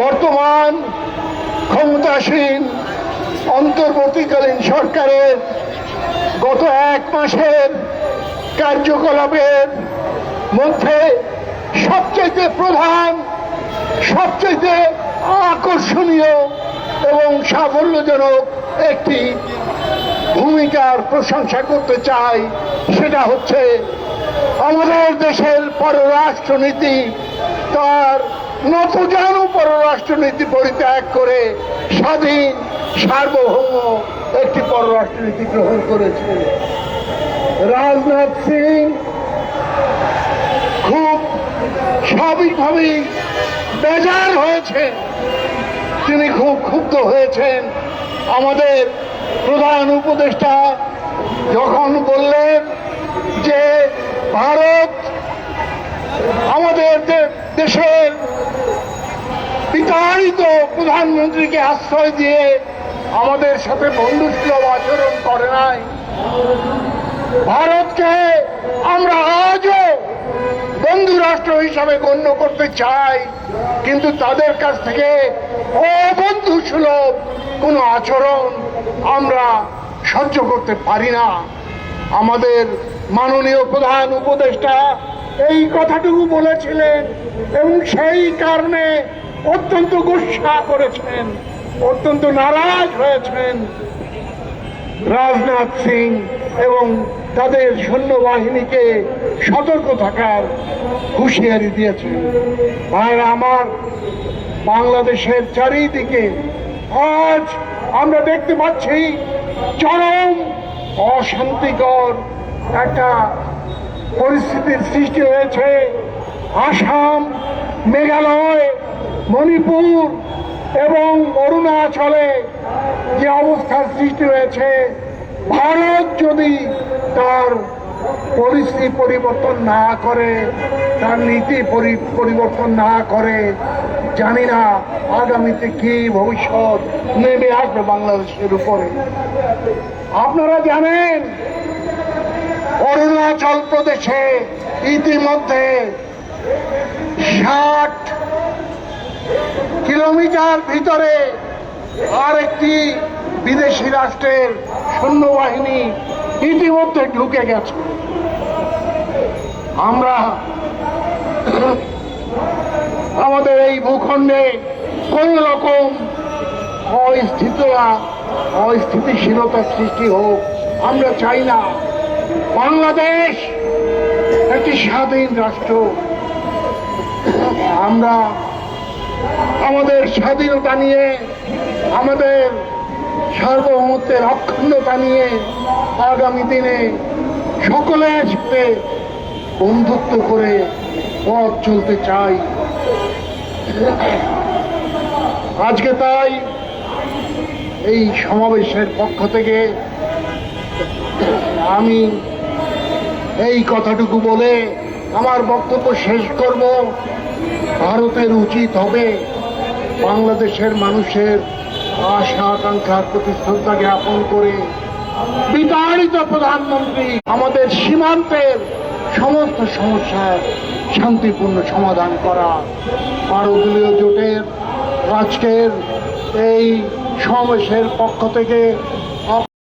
বর্তমান ক্ষমতাসীন, অন্তর্বর্তীকালীন সরকারের গত এক মাসের কার্যকলাপের মধ্যে সবচেয়ে প্রধান সবচেয়ে আকর্ষণীয় এবং সাফল্যজনক একটি ভূমিকার প্রশংসা করতে চাই সেটা হচ্ছে আমাদের দেশের পররাষ্ট্রনীতি, তার নতজানু পররাষ্ট্রনীতি পরিত্যাগ করে স্বাধীন, সার্বভৌম একটি পররাষ্ট্রনীতি গ্রহণ করেছে। রাজনাথ সিং খুব স্বাভাবিকভাবেই বেজার হয়েছে তিনি খুব ক্ষুব্ধ হয়েছেন। আমাদের প্রধান উপদেষ্টা যখন বললেন যে, ভারত আমাদের দেশের বিতাড়িত প্রধানমন্ত্রীকে আশ্রয় দিয়ে আমাদের সাথে বন্ধুসুলভ আচরণ করে নাই। ভারতকে আমরা আজও বন্ধু রাষ্ট্র হিসাবে গণ্য করতে চাই, কিন্তু তাদের কাছ থেকে অবন্ধু সুলভ কোনো আচরণ আমরা সহ্য করতে পারি না। আমাদের মাননীয় প্রধান উপদেষ্টা এই কথাটুকু বলেছিলেন এবং সেই কারণে অত্যন্ত গুসা করেছেন, অত্যন্ত নারাজ হয়েছেন। রাজনাথ সিং এবং তাদের সৈন্যবাহিনীকে সতর্ক থাকার হুঁশিয়ারি দিয়েছেন। ভাইরা আমার, বাংলাদেশের চারিদিকে আজ আমরা দেখতে পাচ্ছি চরম অশান্তিকর একটা পরিস্থিতির সৃষ্টি হয়েছে। আসাম, মেঘালয় মণিপুর এবং অরুণাচলে যে অবস্থার সৃষ্টি হয়েছে ভারত যদি তার পরিস্থিতি পরিবর্তন না করে, তার নীতি পরি- পরিবর্তন না করে, জানি না আগামীতে কি ভবিষ্যৎ নেমে আসবে বাংলাদেশের উপরে। আপনারা জানেন, অরুণাচল প্রদেশে ইতিমধ্যে ষাট কিলোমিটার ভিতরে আরেকটি বিদেশি রাষ্ট্রের সৈন্যবাহিনী ইতিমধ্যে ঢুকে গেছে। আমরা আমাদের এই ভূখণ্ডে কোন রকম অস্থিততা অস্থিতিশীলতার সৃষ্টি হোক, আমরা চাই না। বাংলাদেশ একটি স্বাধীন রাষ্ট্র। আমরা স্বাধীনতা নিয়ে, আমাদের সার্বভৌমত্বের অখণ্ডতা নিয়ে আগামী দিনে সকলের সাথে বন্ধুত্ব করে পথ চলতে চাই। আজকে তাই এই সমাবেশের পক্ষ থেকে আমি এই কথাটুকু বলে আমার বক্তব্য শেষ করব। ভারতের উচিত হবে বাংলাদেশের মানুষের আশা আকাঙ্ক্ষার প্রতি শ্রদ্ধা জ্ঞাপন করে বিতাড়িত প্রধানমন্ত্রী আমাদের সীমান্তের সমস্ত সমস্যার শান্তিপূর্ণ সমাধান করা। ভারতীয় জোটের আজকের এই সমাবেশের পক্ষ থেকে